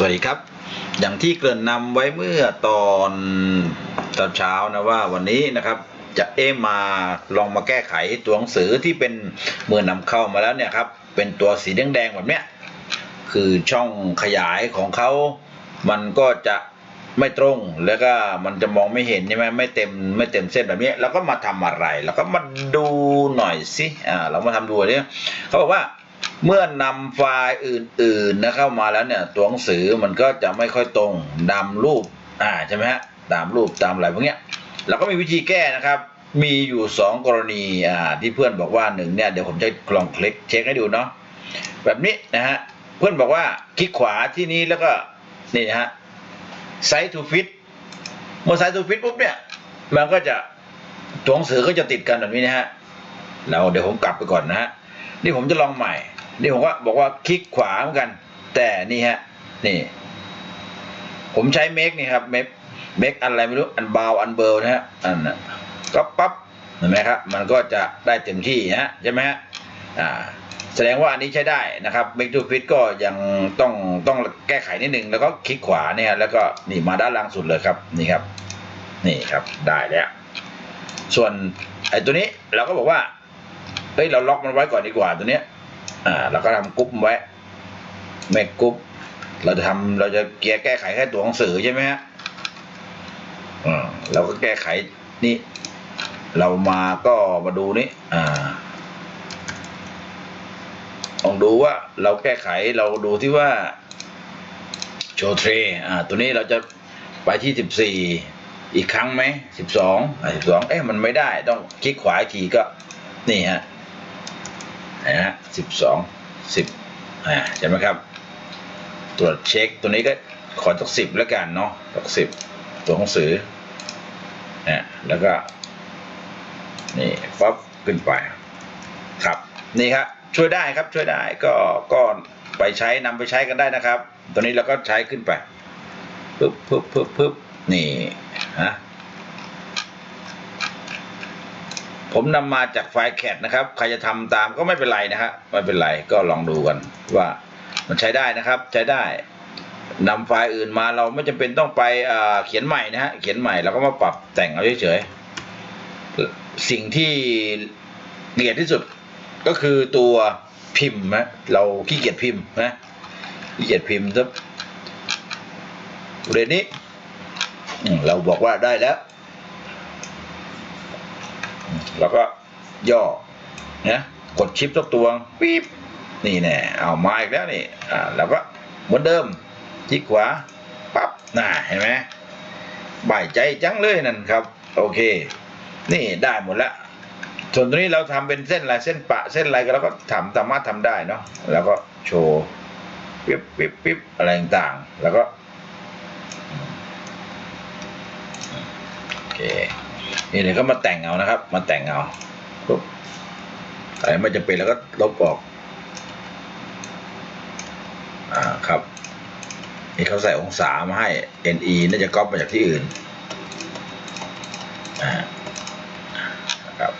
สวัสดีครับ อย่างที่เกริ่นนำไว้เมื่อตอนตอนเช้านะว่าวันนี้นะครับจะเอมมาลองมาแก้ไขตัวหนังสือที่เป็นเมื่อนำเข้ามาแล้วเนี่ยครับเป็นตัวสีแดงๆแบบเนี้ยคือช่องขยายของเขา มันก็จะไม่ตรงแล้วก็มันจะมองไม่เห็นใช่ไหมไม่เต็มไม่เต็มเส้นแบบนี้ แล้วก็มาทำอะไร แล้วก็มาดูหน่อยสิอ่าเรามาทำดูเนี่ยเขาบอกว่า เมื่อนำไฟล์อื่นๆนะเข้ามาแล้วเนี่ยตัวหนังสือมันก็จะไม่ค่อยตรงดำรูปอ่าใช่ไหมฮะตามรูปตามอะไรพวกเนี้ยเราก็มีวิธีแก้นะครับ มีอยู่สองกรณีอ่าที่เพื่อนบอกว่าหนึ่งเนี่ยเดี๋ยวผมจะลองคลิกเช็คให้ดูเนาะแบบนี้นะฮะเพื่อนบอกว่าคลิกขวาที่นี้แล้วก็นี่นะฮะ Size to fit เมื่อ Size to fit ปุ๊บเนี่ยมันก็จะตัวหนังสือก็จะติดกันแบบนี้นะฮะเราเดี๋ยวผมกลับไปก่อนนะฮะ นี่ผมจะลองใหม่ นี่ผมก็บอกว่าคลิกขวาเหมือนกัน แต่นี่ฮะ นี่ ผมใช้เมกนี่ครับเมกเมกอะไรไม่รู้ อันบาวอันเบิร์นะฮะ อันน่ะก็ปั๊บ เห็นไหมครับ มันก็จะได้เต็มที่ฮะใช่ไหมฮะ อ่า แสดงว่าอันนี้ใช้ได้นะครับ Make to Fit ก็ยังต้องต้องแก้ไขนิดนึง แล้วก็คลิกขวาเนี่ย แล้วก็นี่มาด้านล่างสุดเลยครับ นี่ครับ นี่ครับ ได้แล้ว ส่วนไอ้ตัวนี้เราก็บอกว่า เฮ้ยเราล็อกมันไว้ก่อนดีกว่าตัวเนี้ยอ่าเราก็ทำกรุ๊ปไว้เมกกรุ๊ปเราจะทำเราจะเกียร์แก้ไขแค่ตัวหนังสือใช่ไหมฮะอ่าเราก็แก้ไขนี่ เรามาก็มาดูนี่อ่าลองดูว่าเราแก้ไขเราดูที่ว่าโชว์เทรอ่าตัวนี้เราจะไปที่สิบสี่อีกครั้งไหมสิบสองอ่าสิบสองเอ๊ะมันไม่ได้ต้องคลิกขวาอีกทีก็นี่ฮะ นะฮะสิบสองสิบอ่าใช่ไหมครับ ตรวจเช็คตัวนี้ก็ขอสักสิบแล้วกันเนาะสักสิบตัวหนังสือนะแล้วก็นี่ปั๊บขึ้นไปครับนี่ครับช่วยได้ครับช่วยได้ก็ก็ไปใช้นำไปใช้กันได้นะครับ ตัวนี้เราก็ใช้ขึ้นไปปึ๊บปึ๊บปึ๊บปึ๊บนี่ฮะ ผมนำมาจากไฟล์แคดนะครับ ใครจะทำตามก็ไม่เป็นไรนะฮะไม่เป็นไรก็ลองดูกันว่ามันใช้ได้นะครับใช้ได้นำไฟล์อื่นมาเราไม่จำเป็นต้องไปเขียนใหม่นะฮะเขียนใหม่เราก็มาปรับแต่งเอาเฉยๆสิ่งที่ละเอียดที่สุดก็คือตัวพิมพ์นะเราขี้เกียจพิมพ์นะขี้เกียจพิมพ์ซะเรนนี้เราบอกว่าได้แล้ว อืมเราก็ย่อนะกดชิปสักตัวปี๊บนี่แน่เอามาอีกแล้วนี่อ่าเราก็เหมือนเดิมคลิกขวาปั๊บน่ะเห็นไหมบ่ายใจจังเลยนั่นครับ โอเค นี่ได้หมดแล้วส่วนตัวนี้เราทำเป็นเส้นอะไรเส้นปะเส้นอะไรก็เราก็ทำสามารถทำได้เนาะแล้วก็โชว์ปิ๊บปิ๊บปิ๊บอะไรต่างๆแล้วก็โอเค นี่เดี๋ยวก็มาแต่งเอานะครับ มาแต่งเอาปุ๊บอะไรไม่จะเป็นแล้วก็ลบออก อ่าครับนี่เขาใส่องศามาให้ NE น่าจะก๊อปมาจากที่อื่นอ่าครับ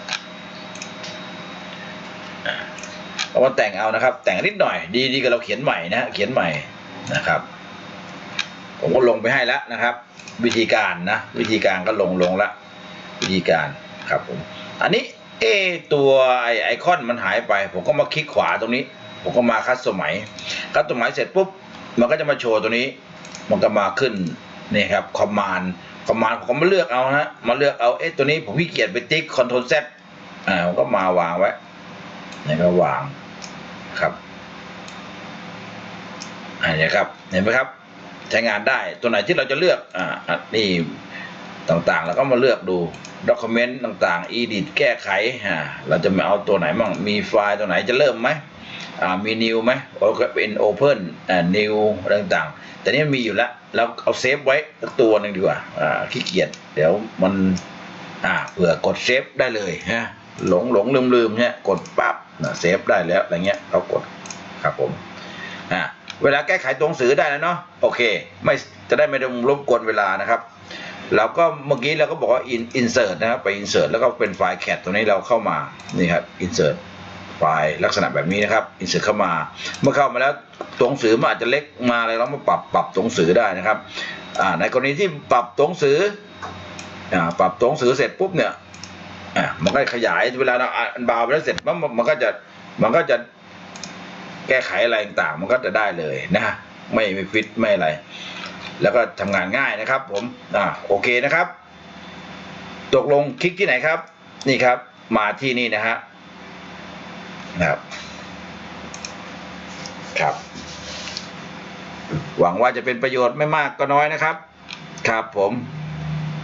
เอามาแต่งเอานะครับ แต่งนิดหน่อย ดีดีกับเราเขียนใหม่นะเขียนใหม่นะครับ ผมก็ลงไปให้แล้วนะครับ วิธีการนะ วิธีการก็ลงลงละ วิธีการครับผมอันนี้เอตัวไอคอนมันหายไป ผมก็มาคลิกขวาตรงนี้ ผมก็มาคัดสมัยคัดสมัยเสร็จปุ๊บ มันก็จะมาโชว์ตัวนี้ มันก็มาขึ้นนี่ครับคอมมานด์คอมมานด์ผมก็มาเลือกเอานะมาเลือกเอาเอ๊ะตัวนี้ผมขี้เกียจไปติ๊กคอนโทรลเซอ่าผมก็มาวางไว้นี่ก็วางครับอันนี้ครับเห็นไหมครับ ใช้งานได้ตัวไหนที่เราจะเลือกอ่าอะนี่ ต่างๆ แล้วก็มาเลือกดูด็อกิเมนต์ต่างๆ edit แก้ไขอ่าเราจะมาเอาตัวไหนมั่งมีไฟล์ตัวไหนจะเริ่มไหมอ่ามี new ไหมโอก็เป็น open อ่า new ต่างๆ แต่นี่มีอยู่แล้วเราเอาเซฟไว้สักตัวหนึ่งดีกว่าอ่าขี้เกียจเดี๋ยวมันอ่าเผื่อกดเซฟได้เลยฮะหลงหลงลืมลืมเนี่ยกดปั๊บนะเซฟได้แล้วอะไรเงี้ยเรากดครับผมอ่าเวลาแก้ไขตัวหนังสือได้แล้วเนาะโอเค ไม่จะได้ไม่ต้องรบกวนเวลานะครับ เราก็เมื่อกี้เราก็บอกว่า insert นะครับไป insert แล้วก็เป็นไฟล์ cat ตัวนี้เราเข้ามานี่ครับ insert ไฟล์ลักษณะแบบนี้นะครับอินเสิร์เข้ามา เมื่อเข้ามาแล้วตัวหนังสือมันอาจจะเล็กมาอะไรเรามาปรับปรับตัวหนังสือได้นะครับในกรณีที่ปรับตัวหนังสืออปรับตัวหนังสือเสร็จปุ๊บเนี่ยมันก็ขยายเวลาเราอ่านบาวไปแล้วเสร็จมันมันก็จะมันก็จะแก้ไขอะไรต่างมันก็จะได้เลยนะฮะไม่ไม่ฟิตไม่อะไร แล้วก็ทำงานง่ายนะครับ ผมอ่าโอเคนะครับ ตกลงคลิกที่ไหนครับ นี่ครับ มาที่นี่นะฮะนะครับครับ หวังว่าจะเป็นประโยชน์ไม่มากก็น้อยนะครับ ครับผม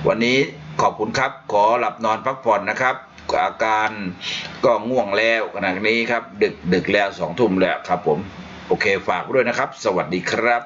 วันนี้ขอบคุณครับ ขอหลับนอนพักผ่อนนะครับ อาการก็ง่วงแล้วขณะนี้ครับ ดึกดึกแล้วสองทุ่มแล้วครับผม โอเคฝากด้วยนะครับ สวัสดีครับ